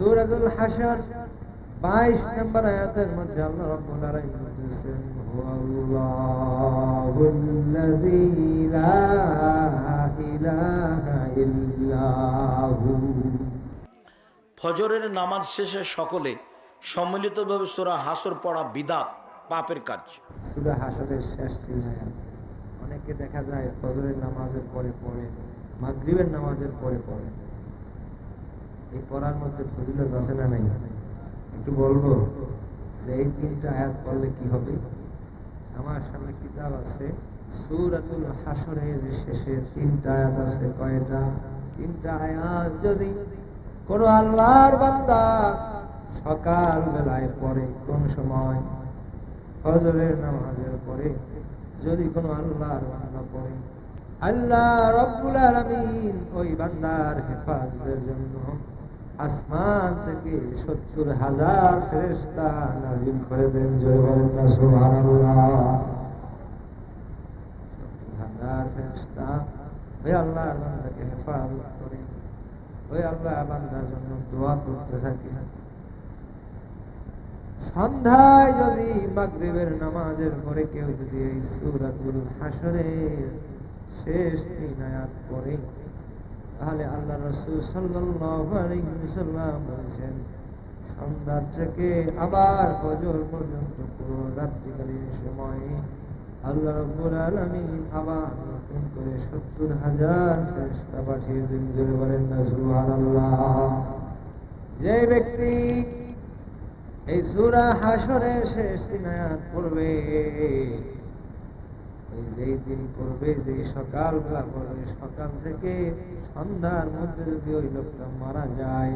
সূরাতুল হাশর 22 নম্বর আয়াতের মধ্যে আল্লাহ রাব্বুল আলামিন বলতেছেন হুয়াল্লাহুল্লাযী লা ইলাহা ইল্লাহু। ফজরের নামাজ শেষে সকলে সম্মিলিতভাবে সোরা হাসর পড়া বিদাত পাপের কাজ। সূরা হাশরের শেষ তিন আয়াত। অনেকে দেখা যায় ফজরের নামাজের পরে পড়ে মাগরিবের নামাজের পরে পড়ে। এই পড়ার মধ্যে ফজিলত আছে না নাই? একটু বলব যে এই তিনটা আয়াত পড়লে কি হবে? আমার সামনে কিতাব আছে, সূরাতুল হাশরের শেষে তিনটা আয়াত আছে, কয়টা? তিনটা আয়াত যদি কোন আল্লাহর বান্দা সকাল বেলায় পড়ে, কোন সময়? ফজরের নামাজের পরে যদি কোনো আল্লাহর বান্দা পড়ে, আল্লাহ রব্বুল আলামিন ওই বান্দার হেফাজতের জন্য আসমান থেকে সত্তর হাজার ফেরেশতা নাজিল করে দেন না, সুবহানাল্লাহ। সত্তর হাজার ফেরেশতা, ওই বান্দাকে হেফাজত করে ওই আল্লাহ জন্য দোয়া করতে থাকে সন্ধ্যায় যদি মাগরিবের নামাজের পরে কেউ যদি এই সূরাতুল হাশরের শেষ তিন আয়াত তাহলে আল্লাহ রাসূল ওয়াসাল্লাম বলেছেন, সন্ধ্যার থেকে আবার ফজর পর্যন্ত পুরো রাত্রিকালীন সময়ে আল্লাহ রাব্বুল আলামিন আবার নতুন করে সত্তর হাজার ফেরেশতা পাঠিয়ে দিন, জোরে বলেন না, সুবহানাল্লাহ। যে ব্যক্তি এই সূরা হাসরের শেষ দিন আয়াত পড়বে ওই যেই দিন পড়বে, যেই সকাল বেলা পড়বে, সকাল থেকে সন্ধ্যার মধ্যে যদি ওই লোকটা মারা যায়